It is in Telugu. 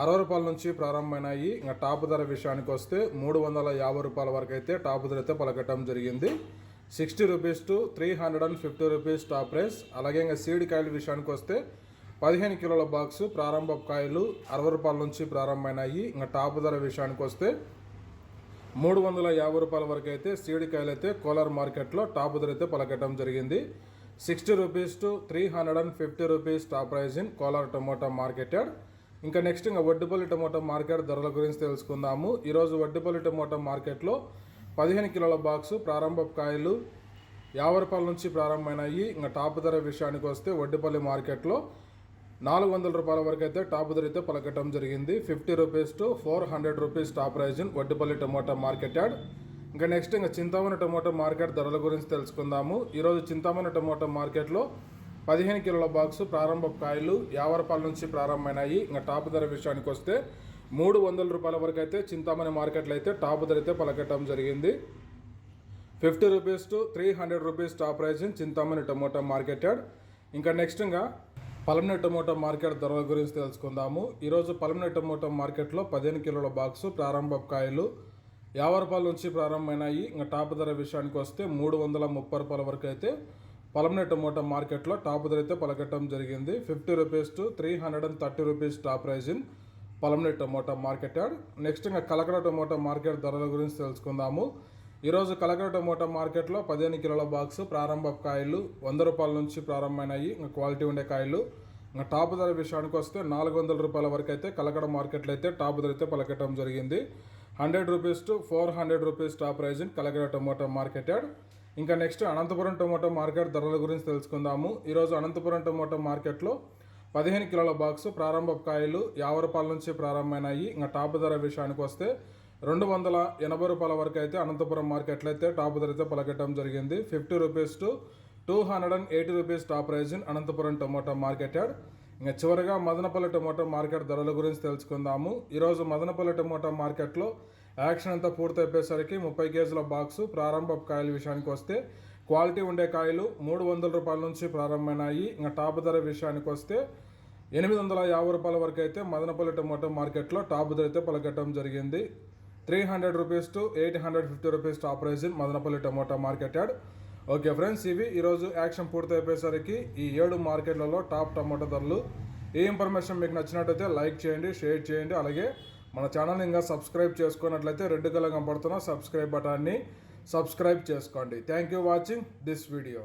అరవై రూపాయల నుంచి ప్రారంభమైనాయి. ఇంకా టాప్ ధర విషయానికి వస్తే మూడు వందల యాభై రూపాయల వరకు అయితే టాప్ ధర అయితే పలకటం జరిగింది. Sixty rupees to three hundred and fifty rupees top price అలాగే ఇంకా సీడ్ కాయల విషయానికి వస్తే పదిహేను కిలోల బాక్స్ ప్రారంభ కాయలు అరవై రూపాయల నుంచి ప్రారంభమైనాయి. ఇంకా టాప్ ధర విషయానికి వస్తే మూడు వందల యాభై రూపాయల వరకు అయితే సీడ్ కాయలు అయితే కోలార్ మార్కెట్లో టాప్ ధర అయితే పలకటం జరిగింది. Sixty rupees to three hundred and fifty rupees top price in Kolar tomato market yard. ఇంకా నెక్స్ట్ ఇంకా వడ్డిపల్లి టమోటా మార్కెట్ ధరల గురించి తెలుసుకుందాము. ఈరోజు వడ్డిపల్లి టమోటా మార్కెట్లో పదిహేను కిలోల బాక్సు ప్రారంభ కాయలు యాభై రూపాయల నుంచి ప్రారంభమైనాయి. ఇంకా టాప్ ధర విషయానికి వస్తే వడ్డిపల్లి మార్కెట్లో నాలుగు వందల రూపాయల వరకు అయితే టాప్ ధర అయితే పలకటం జరిగింది. Fifty rupees to four hundred rupees top price in Vaddipalli tomato market yard. ఇంకా నెక్స్ట్ ఇంకా చింతామణి టమోటా మార్కెట్ ధరల గురించి తెలుసుకుందాము. ఈరోజు చింతామణి టమోటా మార్కెట్లో పదిహేను కిలోల బాక్సు ప్రారంభ కాయలు యావరపాల నుంచి ప్రారంభమైనాయి. ఇంకా టాప్ ధర విషయానికి వస్తే మూడు వందల రూపాయల వరకు అయితే చింతామణి మార్కెట్లో అయితే టాప్ ధర అయితే పలకటం జరిగింది. Fifty rupees to three hundred rupees top price Chintamani tomato market yard ఇంకా నెక్స్ట్ ఇంకా పలమనే టమోటా మార్కెట్ ధరల గురించి తెలుసుకుందాము. ఈరోజు పలమనే టమోటా మార్కెట్లో పదిహేను కిలోల బాక్సు ప్రారంభ కాయలు యాభై రూపాయల నుంచి ప్రారంభమైనాయి. ఇంకా టాప్ ధర విషయానికి వస్తే మూడు వందల ముప్పై రూపాయల వరకు అయితే పలమనే టమోటా మార్కెట్లో టాప్ ధర అయితే పలకటం జరిగింది. Fifty rupees to three hundred and thirty rupees top price in Palamaner tomato market yard. Next ఇంకా కలకడ టమోటా మార్కెట్ ధరల గురించి తెలుసుకుందాము. ఈరోజు కలకడ టమోటా మార్కెట్లో పదిహేను కిలోల బాక్స్ ప్రారంభ కాయలు వంద రూపాయల నుంచి ప్రారంభమైనాయి. ఇంకా క్వాలిటీ ఉండే కాయలు. ఇంకా టాప్ ధర విషయానికి వస్తే నాలుగు వందల రూపాయల వరకు అయితే కలకడ మార్కెట్లో అయితే టాప్ ధర అయితే పలకటం జరిగింది. Hundred rupees to four hundred rupees top price in Kalakada tomato market yard. ఇంకా నెక్స్ట్ అనంతపురం టొమాటో మార్కెట్ ధరల గురించి తెలుసుకుందాము. ఈరోజు అనంతపురం టొమాటో మార్కెట్లో పదిహేను కిలోల బాక్స్ ప్రారంభ కాయలు యాభై రూపాయల నుంచి ప్రారంభమైనాయి. ఇంకా టాప్ ధర విషయానికి వస్తే రెండు వందల ఎనభై రూపాయల వరకు అయితే అనంతపురం మార్కెట్లో అయితే టాప్ ధర అయితే పలకటం జరిగింది. Fifty rupees to two hundred and eighty rupees top price in Anantapuram tomato market yard. ఇంకా చివరిగా మదనపల్లి టొమాటో మార్కెట్ ధరల గురించి తెలుసుకుందాము. ఈరోజు మదనపల్లి టొమాటో మార్కెట్లో యాక్షన్ అంతా పూర్తయిపోయేసరికి ముప్పై కేజీల బాక్సు ప్రారంభ కాయల విషయానికి వస్తే క్వాలిటీ ఉండే కాయలు మూడు వందల రూపాయల నుంచి ప్రారంభమైనాయి. ఇంకా టాప్ ధర విషయానికి వస్తే ఎనిమిది వందల యాభై రూపాయల వరకు అయితే మదనపల్లి టొమాటో మార్కెట్లో టాప్ ధర అయితే పలకట్టడం జరిగింది. Three hundred rupees to eight hundred fifty rupees top price in Madanapalle tomato market yard. Okay friends ఇవి ఈరోజు యాక్షన్ పూర్తయిపోయేసరికి ఈ ఏడు మార్కెట్లలో టాప్ టమాటో ధరలు. ఈ ఇన్ఫర్మేషన్ మీకు నచ్చినట్టయితే లైక్ చేయండి షేర్ చేయండి అలాగే మన ఛానల్ ఇంకా సబ్స్క్రైబ్ చేసుకున్నట్లయితే రెడ్ కలర్ కనపడుతున్న సబ్స్క్రైబ్ బటాన్ని సబ్స్క్రైబ్ చేసుకోండి. Thank you watching this video